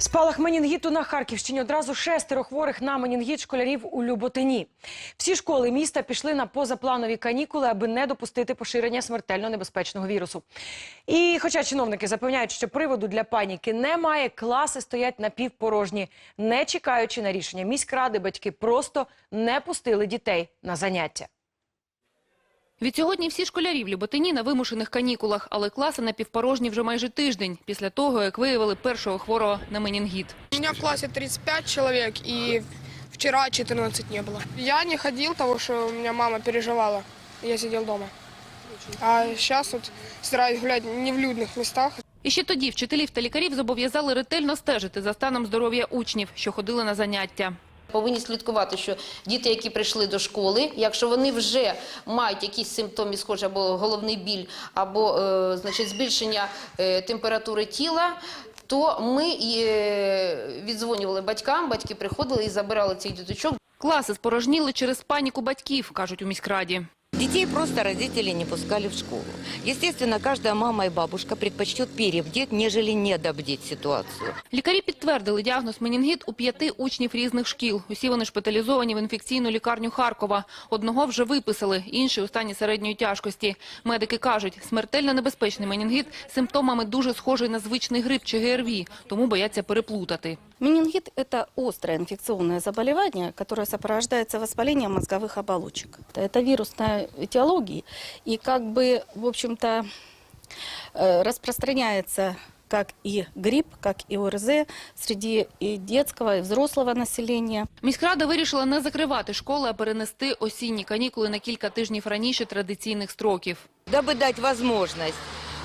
Спалах менінгіту на Харківщині. Одразу шестеро хворих на менінгіт школярів у Люботині. Всі школи міста пішли на позапланові канікули, аби не допустити поширення смертельно небезпечного вірусу. І хоча чиновники запевняють, що приводу для паніки немає, класи стоять напівпорожні. Не чекаючи на рішення міськради, батьки просто не пустили дітей на заняття. Відсьогодні всі школярі в Люботині на вимушених канікулах, але класи напівпорожні вже майже тиждень після того, як виявили першого хворого на менінгіт. У меня в классе 35 человек, и вчера 14 не было. Я не ходил, того что у меня мама переживала. Я сидел дома. А вот стараюсь гулять не в людных местах. І ще тоді вчителів та лікарів зобов'язали ретельно стежити за станом здоров'я учнів, що ходили на заняття. Повинні слідкувати, що діти, які прийшли до школи, якщо вони вже мають якісь симптоми, схожі або головний біль, або е, значить, збільшення е, температури тіла, то ми е, батькам, батьки приходили і забирали цих діточок. Класи спорожніли через паніку батьків, кажуть у міськраді. Детей просто родители не пускали в школу. Естественно, каждая мама и бабушка предпочтет перебдеть, нежели недобдеть ситуацию. Лікарі підтвердили діагноз менінгіт у п'яти учнів різних шкіл. Усі вони шпиталізовані в інфекційну лікарню Харкова. Одного вже виписали, інший у стані середньої тяжкості. Медики кажуть, смертельно небезпечний менінгіт симптомами дуже схожий на звичний грип чи ГРВІ, тому бояться переплутати. Менингит – это острое инфекционное заболевание, которое сопровождается воспалением мозговых оболочек. Это вирусная этиология, и как бы, в общем-то, э, распространяется как и грипп, как и ОРЗ среди и детского, и взрослого населения. Міськрада вирішила не закривати школи, а перенести осінні канікули на кілька тижнів раніше традиційних строків. Дабы дать возможность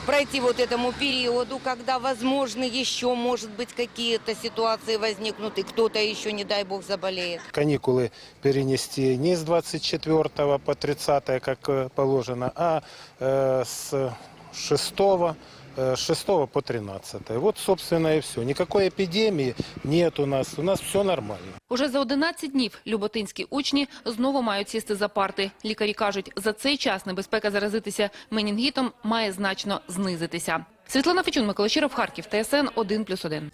пройти вот этому периоду, когда, возможно, еще, может быть, какие-то ситуации возникнут, и кто-то еще, не дай бог, заболеет. каникулы перенести не с 24 по 30, как э, положено, а э, с 6, э, с 6 по 13. Вот, собственно, и все. Никакой эпидемии нет у нас. У нас все нормально. Уже за 11 днів люботинські учні знову мають сісти за парти. Лікарі кажуть, за цей час небезпека заразитися менінгітом має значно знизитися. Світлана Фечун, Микола Щиров, Харків, ТСН 1+,1.